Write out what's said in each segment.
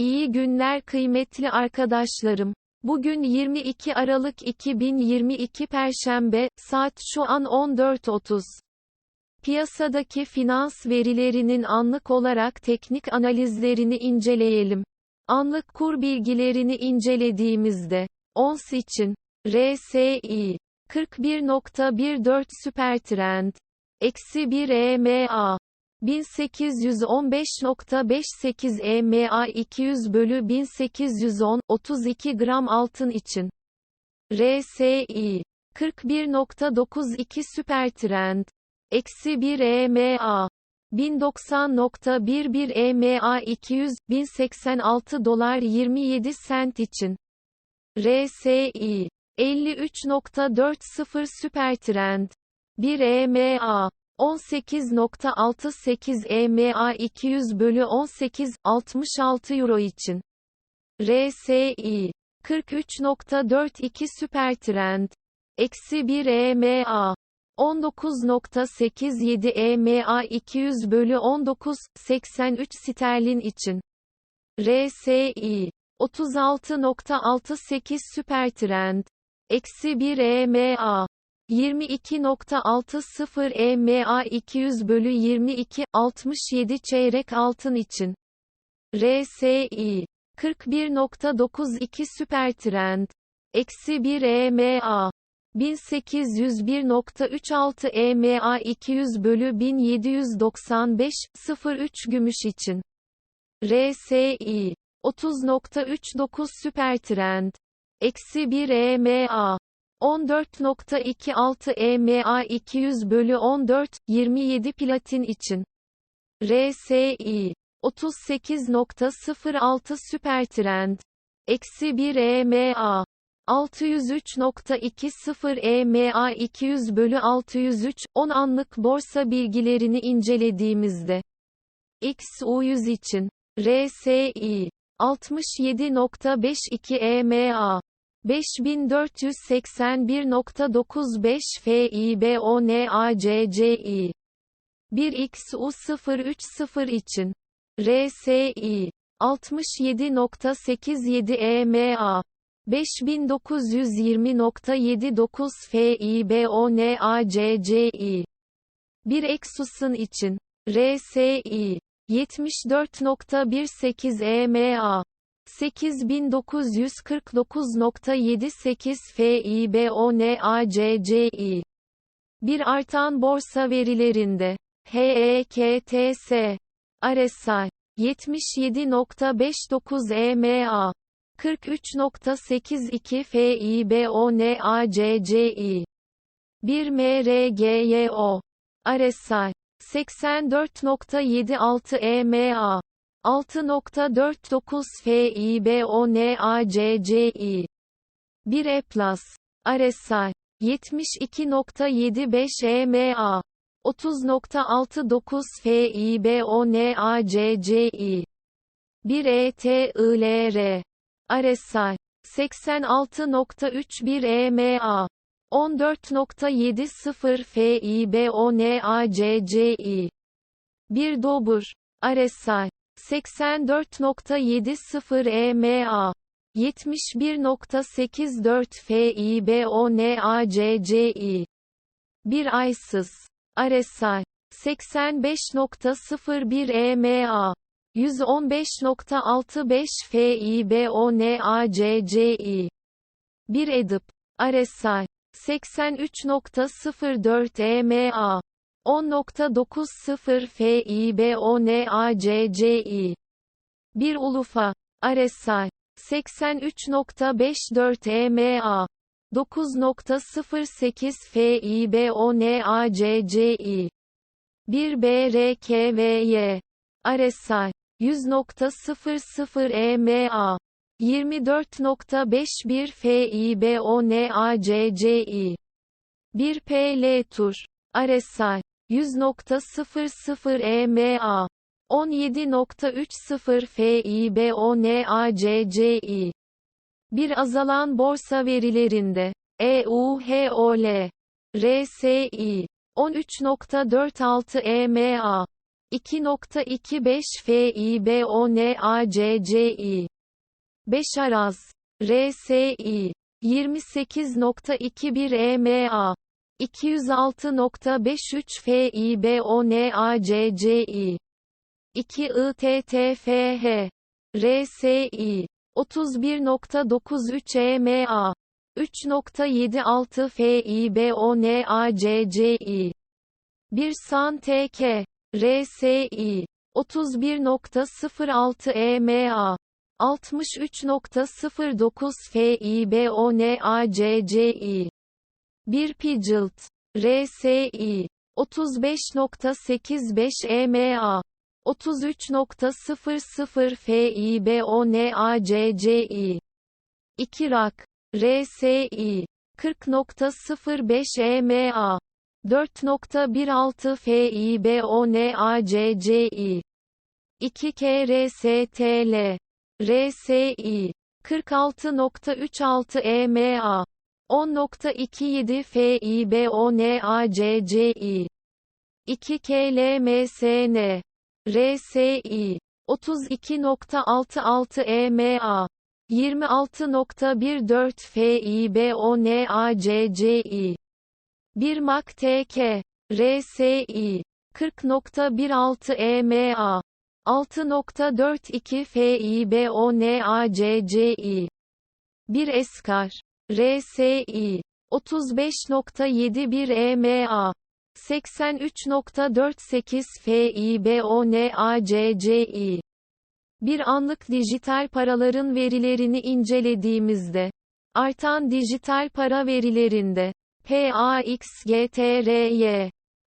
İyi günler kıymetli arkadaşlarım. Bugün 22 Aralık 2022 Perşembe, saat şu an 14.30. Piyasadaki finans verilerinin anlık olarak teknik analizlerini inceleyelim. Anlık kur bilgilerini incelediğimizde, ons için, RSI, 41.14 süpertrend, eksi 1 EMA, 1815.58 EMA 200 bölü 1810, 32 gram altın için. RSI 41.92 süpertrend. Eksi 1 EMA 1090.11 EMA 200, 1086 dolar 27 sent için. RSI 53.40 süpertrend. 1 EMA 18.68 EMA 200 bölü 18, 66 euro için. RSI 43.42 süpertrend. Eksi 1 EMA 19.87 EMA 200 bölü 19, 83 sterlin için. RSI 36.68 süpertrend. Eksi 1 EMA 22.60 EMA 200 bölü 22, 67 çeyrek altın için. RSI 41.92 süpertrend. Eksi 1 EMA 1801.36 EMA 200 bölü 1795, 03 gümüş için. RSI 30.39 süpertrend. Eksi 1 EMA 14.26 EMA 200 bölü 14, 27 platin için. RSI 38.06 süpertrend. Eksi 1 EMA 603.20 EMA 200 bölü 603, 10 anlık borsa bilgilerini incelediğimizde. XU100 için. RSI 67.52 EMA 5481.95 FIBONACCI 1XU030 için. RSI 67.87 EMA 5920.79 FIBONACCI 1 Exus'un için. RSI 74.18 EMA 8949.78 FIBONACCI. Bir artan borsa verilerinde. HEKTS RSI 77.59 EMA 43.82 FIBONACCI 1 MRGYO RSI 84.76 EMA 6.49 FIBONACCI 1 E+, RSI 72.75 EMA 30.69 FIBONACCI 1 ETILR RSI 86.31 EMA 14.70 FIBONACCI 1 Dobur RSI 84.70 EMA 71.84 FIBONACCI 1 Aysız RSI 85.01 EMA 115.65 FIBONACCI 1 Edip RSI 83.04 EMA 10.90 FIBONACCI 1 Ulufa. RSI 83.54 EMA 9.08 FIBONACCI 1 BRKVY RSI 100.00 EMA 24.51 FIBONACCI 1 PL Tur. RSI 100.00 EMA 17.30 FIBONACCI 1 azalan borsa verilerinde EUHOL RSI 13.46 EMA 2.25 FIBONACCI 5 Araz RSI 28.21 EMA 206.53 FIBONACCI 2 ITTFH RSI 31.93 EMA 3.76 FIBONACCI 1 SAN TK RSI 31.06 EMA 63.09 FIBONACCI 1 Pidgeot RSI 35.85 EMA 33.00 FIBONACCI 2 Rak RSI 40.05 EMA 4.16 FIBONACCI 2 KRSTL RSI 46.36 EMA 10.27 FIBONACCI 2 KLMSN RSI 32.66 EMA 26.14 FIBONACCI 1 MAC TK RSI 40.16 EMA 6.42 FIBONACCI 1 Eskar RSI 35.71 EMA 83.48 FIBONACCI Bir anlık dijital paraların verilerini incelediğimizde artan dijital para verilerinde PAXGTRY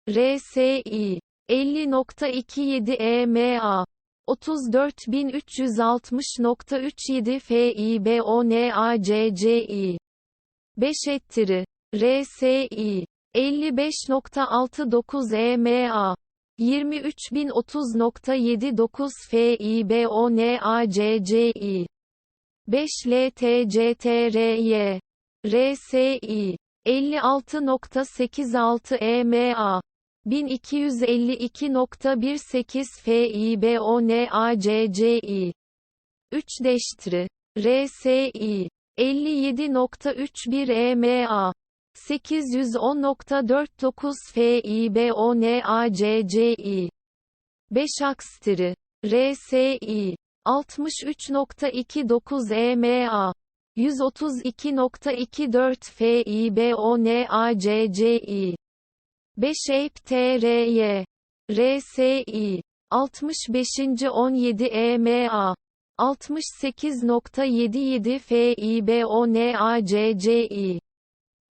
RSI 50.27 EMA 34360.37 FIBONACCI 5 ettiri. RSI 55.69 EMA 23030.79 FIBONACCI 5 LTCTRY RSI 56.86 EMA 1252.18 FIBONACCI 3 Deştri RSI 57.31 EMA 810.49 FIBONACCI 5 Akstri RSI 63.29 EMA 132.24 FIBONACCI 5 Eyüp TRY RSI 65. 17 EMA 68.77 FIBONACCI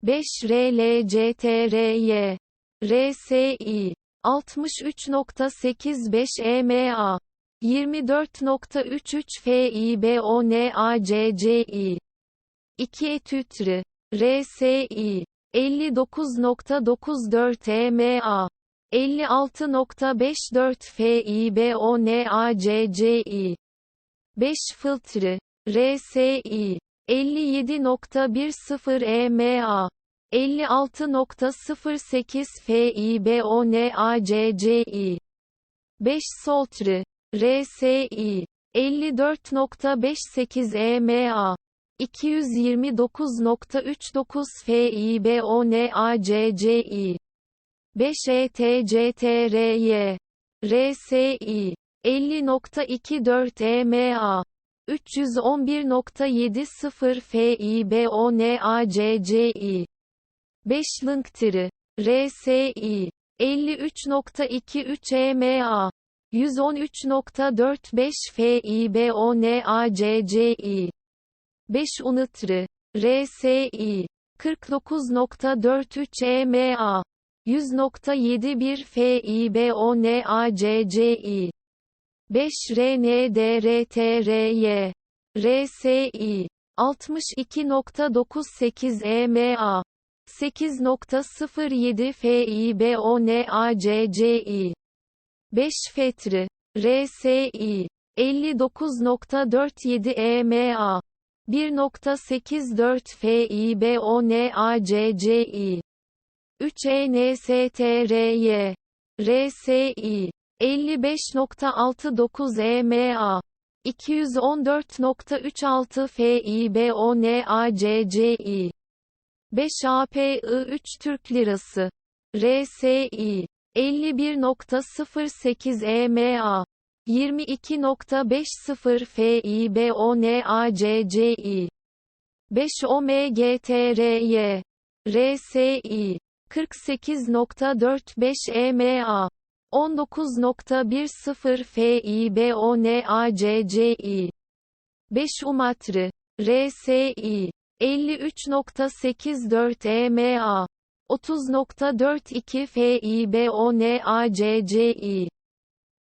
5 RLCTRY RSI 63.85 EMA 24.33 FIBONACCI 2 Etütri RSI 59.94 EMA 56.54 FIBONACCI 5 Filtre. RSI 57.10 EMA 56.08 FIBONACCI 5 Soltre. RSI 54.58 EMA 229.39 FIBONACCI 5 ETCTRY RSI 50.24 EMA 311.70 FIBONACCI 5 Linktree RSI 53.23 EMA 113.45 FIBONACCI 5 Unitre RSI 49.43 EMA 100.71 FIBONACCI 5 RNDRTRY RSI 62.98 EMA 8.07 FIBONACCI 5 Fetri RSI 59.47 EMA 1.84 FIBONACCI 3 ENSTRY RSI 55.69 EMA 214.36 FİBONACCİ 5 API 3 Türk Lirası RSI 51.08 EMA 22.50 FİBONACCİ 5 OMGTRY RSI 48.45 EMA 19.10 FİBONACCİ 5 Umatri RSI 53.84 EMA 30.42 FİBONACCİ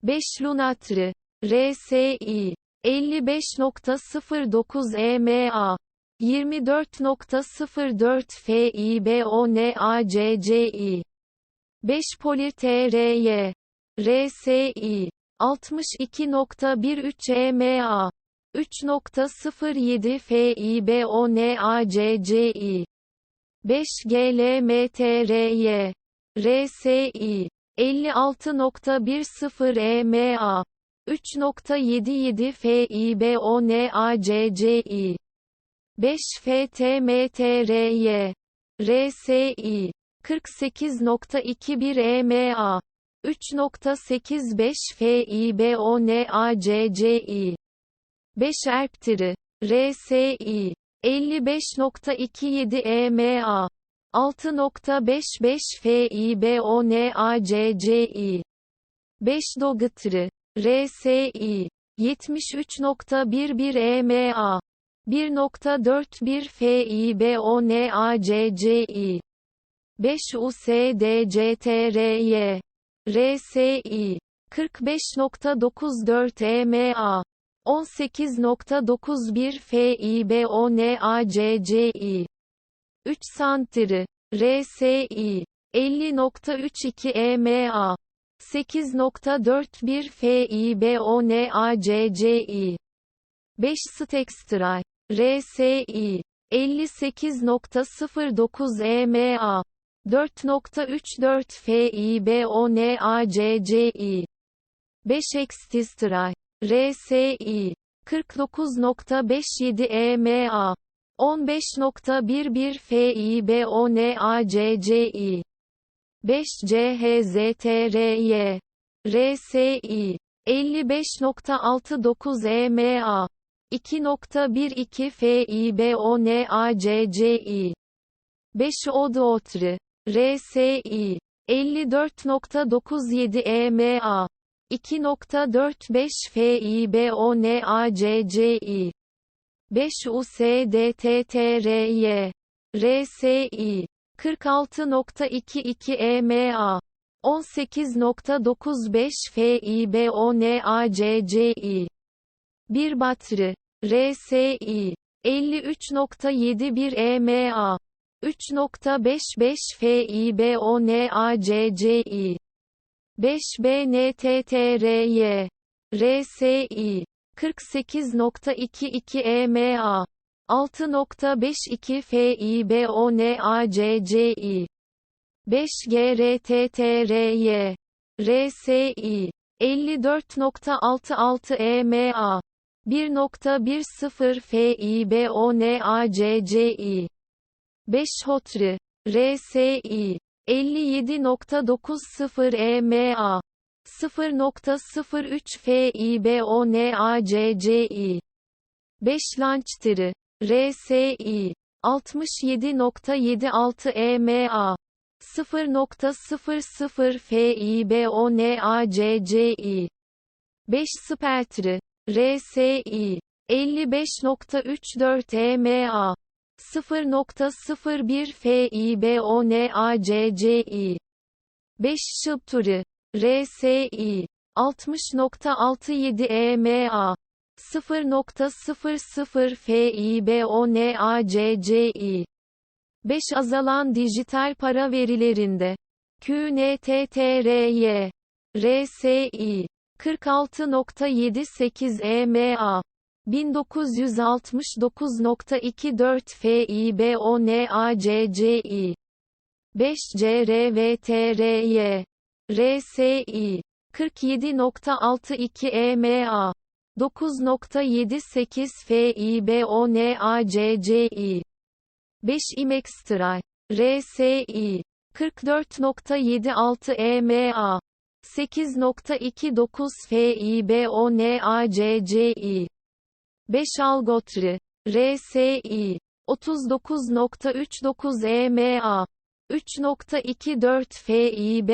5 Lunatri RSI 55.09 EMA 24.04 FİBONACCİ 5 Polir TRY RSI 62.13 EMA 3.07 FİBONACCİ 5 GLMTRY RSI 56.10 EMA 3.77 FİBONACCİ 5 FTMTRY RSI 48.21 EMA 3.85 FİBONACCİ 5 Erptiri RSI 55.27 EMA 6.55 FİBONACCİ 5 Dogıtri RSI 73.11 EMA 1.41 FİBONACCİ 5 USDCTRY RSI 45.94 EMA 18.91 FİBONACCİ 3 Santri RSI 50.32 EMA 8.41 FİBONACCİ 5 Stextray RSI 58.09 EMA 4.34 FİBONACCİ 5 Extistray RSI 49.57 EMA 15.11 FİBONACCİ 5 CHZTRY RSI 55.69 EMA 2.12 FİBONACCİ 5 Odotri RSI 54.97 EMA 2.45 FİBONACCİ 5 USDTTRY RSI 46.22 EMA 18.95 FİBONACCİ 1 Batri RSI 53.71 EMA 3.55 FİBONACCİ 5 BNTTRY RSI 48.22 EMA 6.52 FİBONACCİ 5 GRTTRY RSI 54.66 EMA 1.10 FİBONACCİ 5 Hotri RSI 57.90 EMA 0.03 FİBONACCİ 5 Lançtiri RSI 67.76 EMA 0.00 FİBONACCİ 5 Speltri RSI 55.34 EMA 0.01 FİBONACCİ 5 Şıpturi RSI 60.67 EMA 0.00 FİBONACCİ 5 azalan dijital para verilerinde. QNTTRY RSI 46.78 EMA 1969.24 FİBONACCİ 5 CRVTRY RSI 47.62 EMA 9.78 FIBONACCI 5 Imextray RSI 44.76 EMA 8.29 FIBONACCI 5 Algotri RSI 39.39 EMA 3.24 FIBONACCI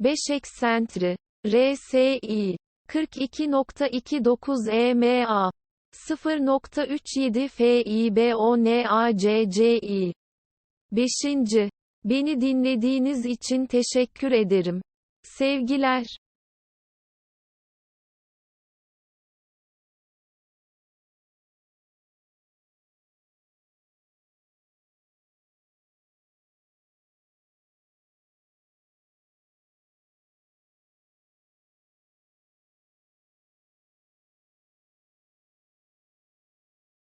5 Eksentri. RSI 42.29 EMA 0.37 FIBONACCI 5. Beni dinlediğiniz için teşekkür ederim. Sevgiler.